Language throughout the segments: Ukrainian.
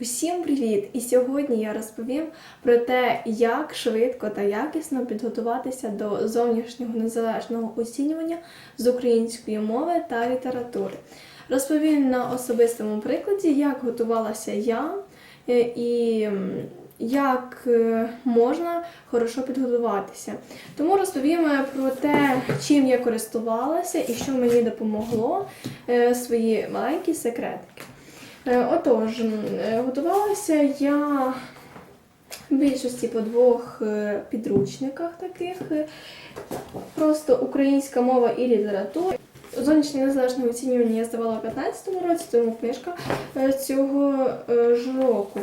Усім привіт! І сьогодні я розповім про те, як швидко та якісно підготуватися до зовнішнього незалежного оцінювання з української мови та літератури. Розповім на особистому прикладі, як готувалася я е, і як е, можна хорошо підготуватися. Тому розповім е, про те, чим я користувалася і що мені допомогло, свої маленькі секретики. Е, Отож, е, готувалася я в більшості по двох е, підручниках таких. Просто українська мова і література. Зовнішнє незалежне оцінювання я здавала у 15-му році, тому книжка цього ж року.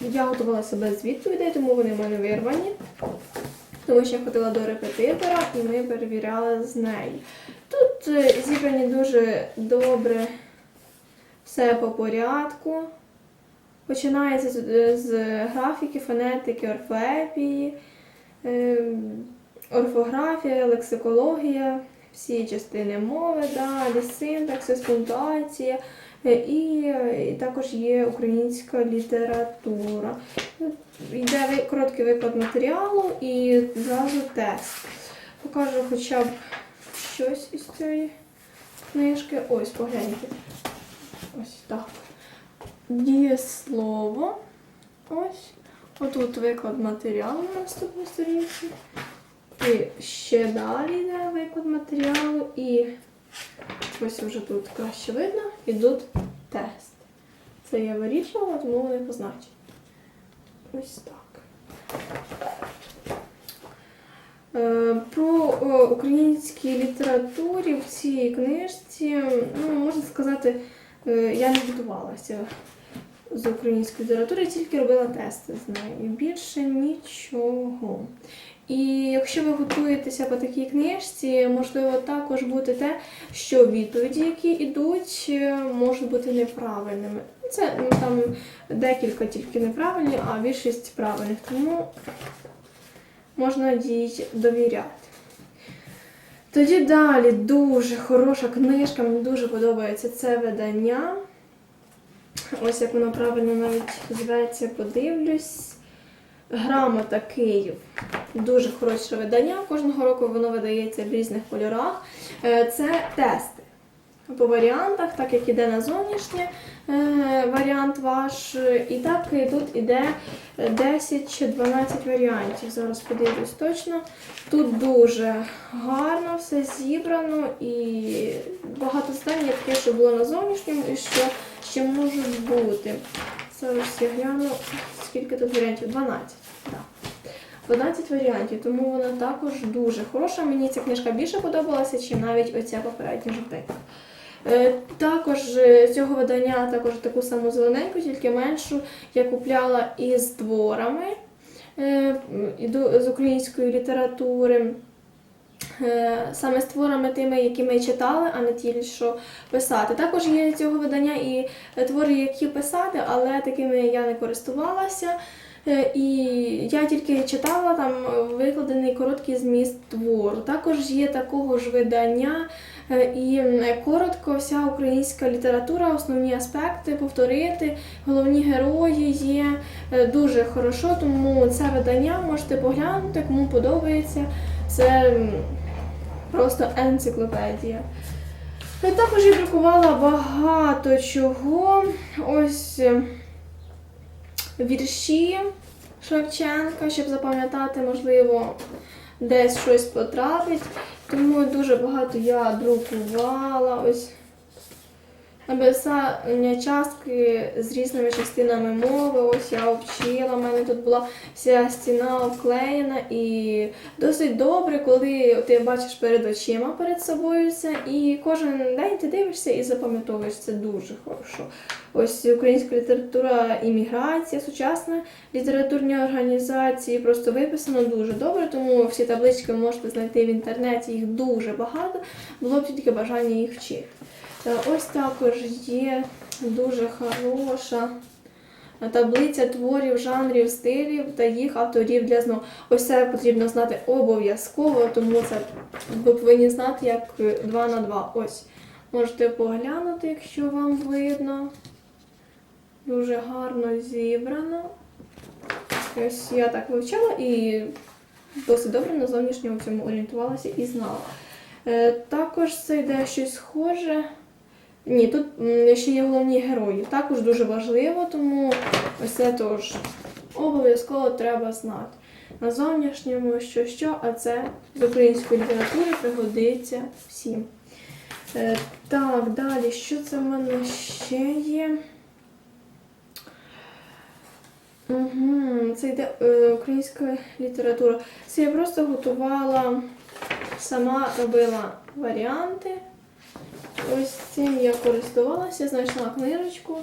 Я готувалася без відповідей, тому вони в мене вирвані. Тому що я ходила до репетитора і ми перевіряли з нею. Е, зібрані дуже добре все по порядку. Починається з, е, з графіки, фонетики, орфоепії, е, орфографія, лексикологія, всі частини мови, далі синтаксис, пунктуація. І, і також є українська література. Йде короткий виклад матеріалу і зразу тест. Покажу хоча б щось із цієї книжки. Ось, погляньте. Ось так. Дієслово. Ось. Отут виклад матеріалу на наступній сторінці. І ще далі йде виклад матеріалу. І ось вже тут краще видно. І тут тест. Це я вирішувала, тому вони позначені. Ось так. Е, Про е, українській літературі в цій книжці, ну, можна сказати, е, я не готувалася з української літератури, тільки робила тести з нею. Більше нічого. І якщо ви готуєтеся по такій книжці, можливо також бути те, що відповіді, які йдуть, можуть бути неправильними. Це ну, там декілька тільки неправильні, а більшість правильних. Тому можна їй довіряти. Тоді далі дуже хороша книжка, мені дуже подобається це видання. Ось як воно правильно навіть зветься, подивлюсь. Грамота Київ. Дуже хороше видання. Кожного року воно видається в різних кольорах. Е, Це тести по варіантах, так як іде на зовнішнє е, варіант ваш. І так тут іде 10 чи 12 варіантів. Зараз подивлюсь точно. Тут дуже гарно все зібрано і багато здань таке, що було на зовнішньому і що ще можуть бути. Зараз я гляну, скільки тут варіантів? 12. Так. 12 варіантів, тому вона також дуже хороша. Мені ця книжка більше подобалася, ніж навіть оця попередня жовтенька. Е, Також е, цього видання також таку саму зелененьку, тільки меншу, я купляла із творами е, з української літератури. Саме з творами тими, які ми читали, а не ті, що писати. Також є цього видання і твори, які писати, але такими я не користувалася. Е, І я тільки читала там викладений короткий зміст твору. Також є такого ж видання е, і коротко вся українська література, основні аспекти повторити, головні герої є е, дуже хорошо, тому це видання можете поглянути, кому подобається. Це просто енциклопедія. Також я друкувала багато чого. Ось вірші Шевченка, щоб запам'ятати, можливо, десь щось потрапить. Тому дуже багато я друкувала. Ось написання частки з різними частинами мови. Ось я вчила. У мене тут була вся стіна обклеєна і досить добре, коли ти бачиш перед очима перед собою це, і кожен день ти дивишся і запам'ятовуєш це дуже хорошо. Ось українська література імміграція, сучасна літературні організації просто виписано дуже добре, тому всі таблички можете знайти в інтернеті, їх дуже багато, було б тільки бажання їх вчити. Е, Ось також є дуже хороша таблиця творів, жанрів, стилів та їх авторів для ЗНО. Ось це потрібно знати обов'язково, тому це ви повинні знати як 2 на 2. Ось Можете поглянути, якщо вам видно. Дуже гарно зібрано. Ось я так вивчала і досить добре на зовнішньому цьому орієнтувалася і знала. Е, також це йде щось схоже. Ні, тут ще є головні герої. Також дуже важливо, тому ось це теж обов'язково треба знати. На зовнішньому що що, а це з української літератури пригодиться всім. Е, так, далі, що це в мене ще є? Угу, це йде е, українська література. Це я просто готувала, сама робила варіанти. Ось цим я користувалася, знайшла книжечку.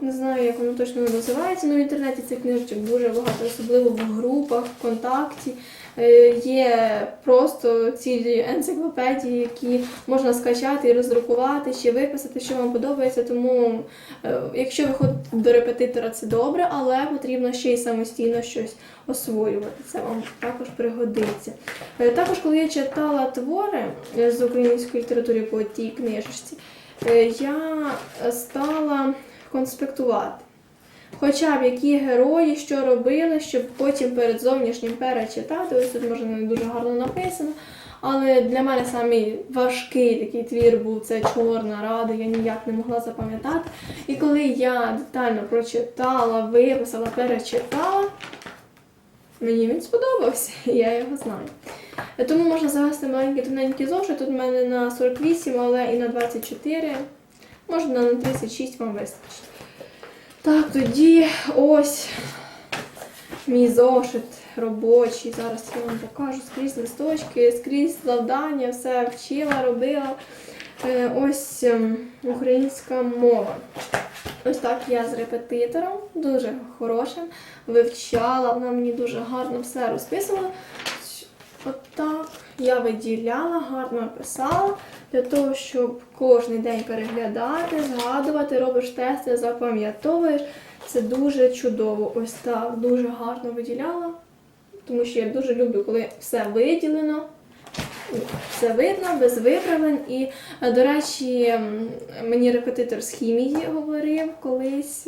Не знаю, як воно точно називається, але в інтернеті цих книжечок дуже багато, особливо в групах, ВКонтакті. Е, Є просто цілі енциклопедії, які можна скачати і роздрукувати, чи виписати, що вам подобається. Тому, е, якщо ви ходите до репетитора, це добре, але потрібно ще й самостійно щось освоювати. Це вам також пригодиться. Е, Також, коли я читала твори з української літератури по тій книжечці, я стала конспектувати. Хоча б які герої, що робили, щоб потім перед зовнішнім перечитати. Ось тут може не дуже гарно написано. Але для мене самий важкий такий твір був це Чорна Рада, я ніяк не могла запам'ятати. І коли я детально прочитала, виписала, перечитала, мені він сподобався, і я його знаю. Тому можна завести маленький тоненький зошит. Тут в мене на 48, але і на 24. Можна на 36 вам вистачить. Так, тоді ось мій зошит робочий. Зараз я вам покажу скрізь листочки, скрізь завдання, все вчила, робила. Е, Ось ем, українська мова. Ось так я з репетитором, дуже хорошим, вивчала, вона мені дуже гарно все розписувала. Отак я виділяла, гарно писала для того, щоб кожен день переглядати, згадувати, робиш тести, запам'ятовуєш. Це дуже чудово. Ось так, дуже гарно виділяла, тому що я дуже люблю, коли все виділено. Все видно, без виправлень. І, до речі, мені репетитор з хімії говорив колись.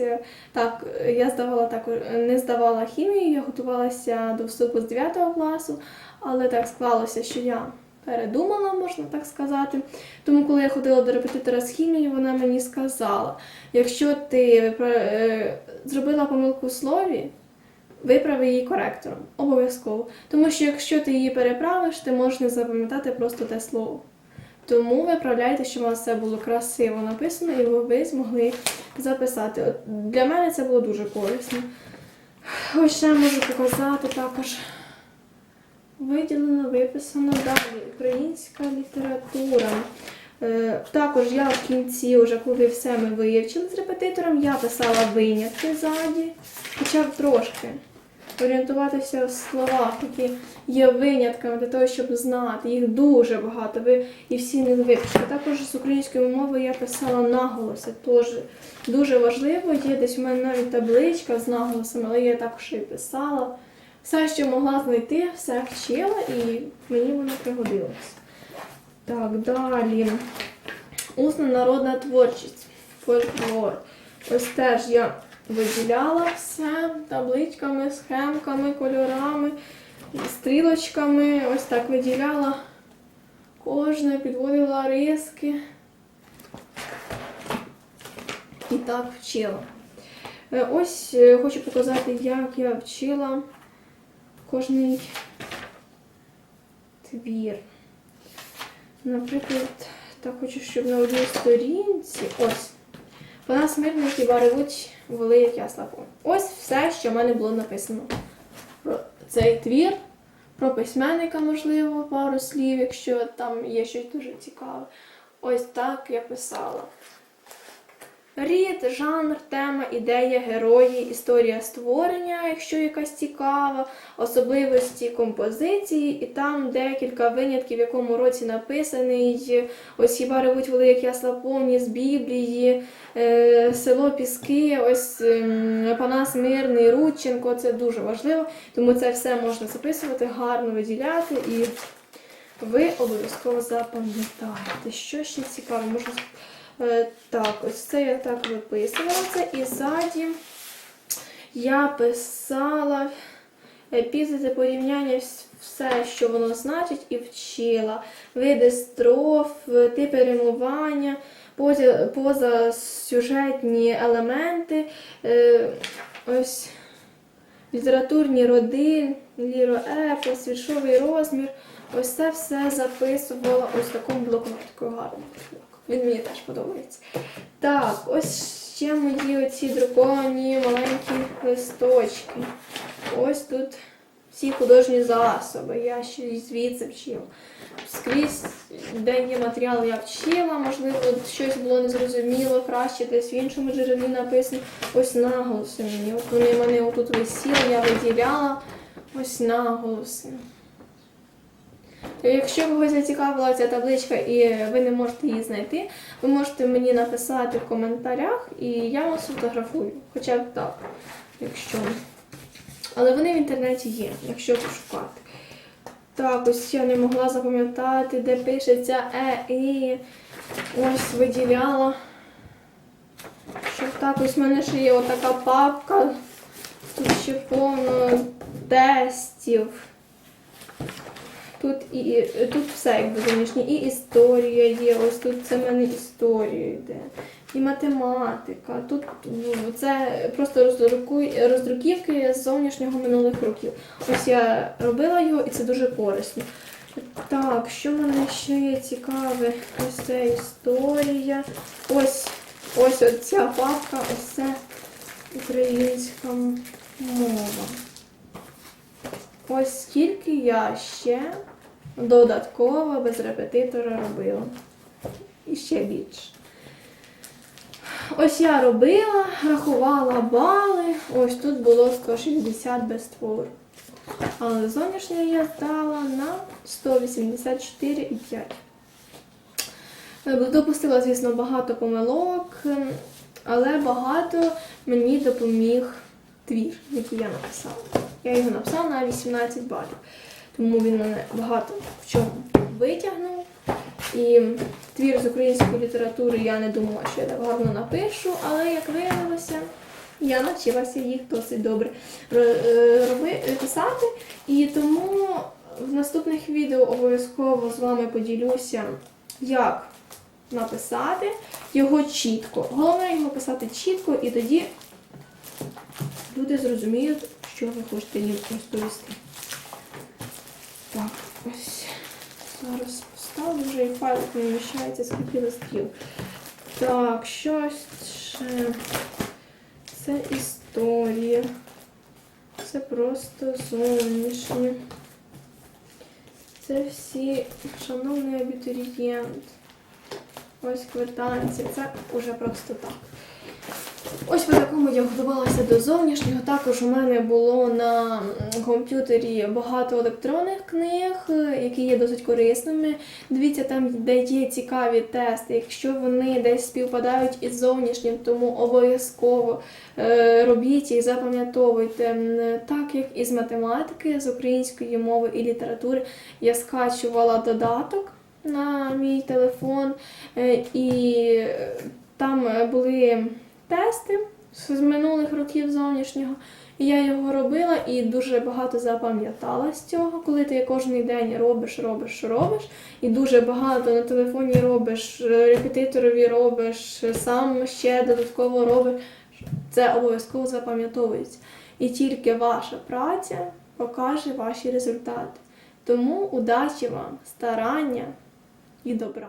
Так, я здавала також не здавала хімію, я готувалася до вступу з 9 класу, але так склалося, що я передумала, можна так сказати. Тому, коли я ходила до репетитора з хімії, вона мені сказала: якщо ти е, зробила помилку в слові, виправи її коректором. Обов'язково. Тому що якщо ти її переправиш, ти можеш не запам'ятати просто те слово. Тому виправляйте, щоб у вас все було красиво написано і ви змогли записати. От для мене це було дуже корисно. Ось ще можу показати також. Виділено, виписано далі. Українська література. Е, також я в кінці, вже коли все ми вивчили з репетитором, я писала винятки ззаді, хоча б трошки. Орієнтуватися в словах, які є винятками для того, щоб знати. Їх дуже багато. Ви і всі не випишете. Також з української мови я писала наголоси. Теж дуже важливо. Є десь у мене навіть табличка з наголосами, але я також і писала. Все, що могла знайти, все вчила і мені воно пригодилось. Так, далі. Усна народна творчість. Фольклор. Ось теж я виділяла все табличками, схемками, кольорами, стрілочками. Ось так виділяла кожне, підводила риски. І так вчила. Е, Ось е, хочу показати, як я вчила кожний твір. Наприклад, так хочу, щоб на одній сторінці. Ось. Вона смирна хіба ревуть воли, як я слабо. Ось все, що в мене було написано. Про цей твір, про письменника, можливо, пару слів, якщо там є щось дуже цікаве. Ось так я писала. Рід, жанр, тема, ідея, герої, історія створення, якщо якась цікава, особливості композиції, і там декілька винятків, в якому році написаний. Ось хіба ревуть воли, як ясла повні з Біблії, село Піски, ось ем, Панас Мирний, Рудченко. Це дуже важливо, тому це все можна записувати, гарно виділяти і ви обов'язково запам'ятаєте. Що ще цікаве, можна е, так, ось це я так виписувала це, і ззаді я писала епізоди порівняння все, що воно значить, і вчила. Види строф, типи римування, позасюжетні елементи, е, ось літературні роди, ліроепос, віршовий розмір. Ось це все записувала ось в такому блокнотику гарному. Він мені теж подобається. Так, ось ще мої оці друковані маленькі листочки. Ось тут всі художні засоби. Я ще звідси вчила. Скрізь, де є матеріал, я вчила, можливо, щось було незрозуміло, краще десь в іншому джерелі написано. Ось наголоси мені. От вони мене отут висіли, я виділяла ось наголоси. Якщо когось зацікавила ця табличка і ви не можете її знайти, ви можете мені написати в коментарях і я вас фотографую. Хоча б так, якщо. Але вони в інтернеті є, якщо пошукати. Так, ось я не могла запам'ятати, де пишеться е, і ось виділяла. Щоб так, ось в мене ще є отака папка. Тут ще повно тестів. Тут і тут все якби зовнішнє, і історія є. Ось тут це в мене історія йде. І математика. Тут ну, це просто роздруківки з зовнішнього минулих років. Ось я робила його і це дуже корисно. Так, що в мене ще є цікаве? Ось це історія. Ось ось ця папка, ось це українська мова. Ось скільки я ще додатково без репетитора робила. І ще більше. Ось я робила, рахувала бали. Ось тут було 160 без твору. Але зовнішнє я здала на 184,5. Е, Допустила, звісно, багато помилок, але багато мені допоміг твір, який я написала. Я його написала на 18 балів. Тому він мене багато в чому витягнув. І твір з української літератури я не думала, що я так гарно напишу, але як виявилося, я навчилася їх досить добре е, роби- писати. І тому в наступних відео обов'язково з вами поділюся, як написати його чітко. Головне його писати чітко, і тоді люди зрозуміють, що ви хочете їм розповісти. Так, ось зараз поставлю уже і файл не вміщається скільки листків. Так, щось ще. Це історія. Це просто зовнішні. Це всі, шановний абітурієнт. Ось квитанція. Це уже просто так. Ось по такому я готувалася до зовнішнього. Також у мене було на комп'ютері багато електронних книг, які є досить корисними. Дивіться, там, де є цікаві тести. Якщо вони десь співпадають із зовнішнім, тому обов'язково е, робіть і запам'ятовуйте. Так як із математики, з української мови і літератури, я скачувала додаток на мій телефон, е, і е, там були тести з минулих років зовнішнього. І я його робила і дуже багато запам'ятала з цього, коли ти кожен день робиш, робиш, робиш, і дуже багато на телефоні робиш, е, репетиторові робиш, сам ще додатково робиш. Це обов'язково запам'ятовується. І тільки ваша праця покаже ваші результати. Тому удачі вам, старання і добра!